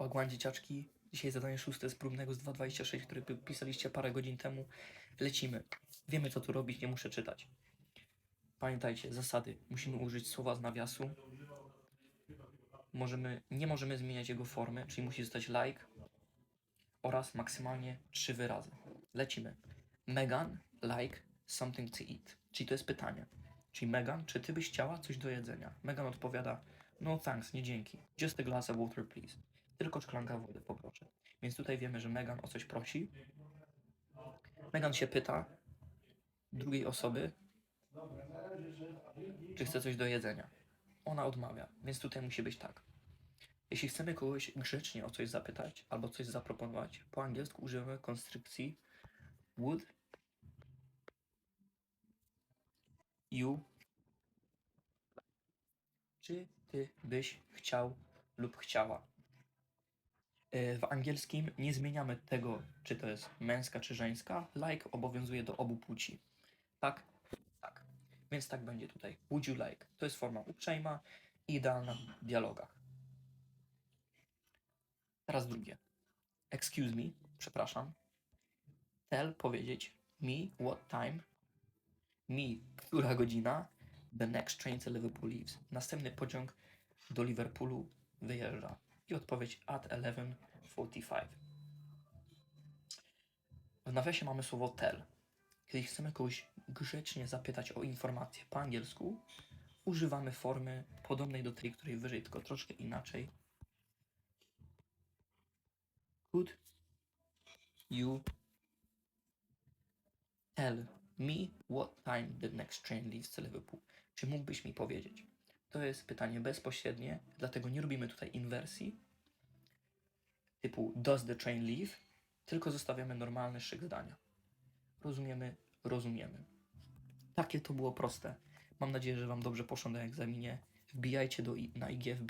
Łagłan dzieciaczki. Dzisiaj zadanie szóste z próbnego z 2.26, który pi- pisaliście parę godzin temu. Lecimy. Wiemy, co tu robić, nie muszę czytać. Pamiętajcie, zasady. Musimy użyć słowa z nawiasu. Możemy, nie możemy zmieniać jego formy, czyli musi zostać like oraz maksymalnie trzy wyrazy. Lecimy. Megan, like something to eat. Czyli to jest pytanie. Czyli Megan, czy ty byś chciała coś do jedzenia? Megan odpowiada, no thanks, nie dzięki. Just a glass of water, please. Tylko szklanka wody poproszę. Więc tutaj wiemy, że Megan o coś prosi. Megan się pyta drugiej osoby, czy chce coś do jedzenia. Ona odmawia, więc tutaj musi być tak. Jeśli chcemy kogoś grzecznie o coś zapytać albo coś zaproponować, po angielsku używamy konstrukcji would you czy ty byś chciał lub chciała. E, W angielskim nie zmieniamy tego, czy to jest męska czy żeńska. Like obowiązuje do obu płci. Tak? Tak. Więc tak będzie tutaj. Would you like? To jest forma uprzejma i idealna w dialogach. Teraz drugie. Excuse me, przepraszam. Tell powiedzieć me what time. Me, która godzina. The next train to Liverpool leaves. Następny pociąg do Liverpoolu wyjeżdża. I odpowiedź at 11.45. W nawiasie mamy słowo tell. Kiedy chcemy kogoś grzecznie zapytać o informację po angielsku, używamy formy podobnej do tej, której wyżej, tylko troszkę inaczej. Could you tell me what time the next train leaves to Liverpool? Czy mógłbyś mi powiedzieć? To jest pytanie bezpośrednie, dlatego nie robimy tutaj inwersji typu does the train leave, tylko zostawiamy normalny szyk zdania. Rozumiemy, rozumiemy. Takie to było proste. Mam nadzieję, że Wam dobrze poszło na egzaminie. Wbijajcie do, na IGF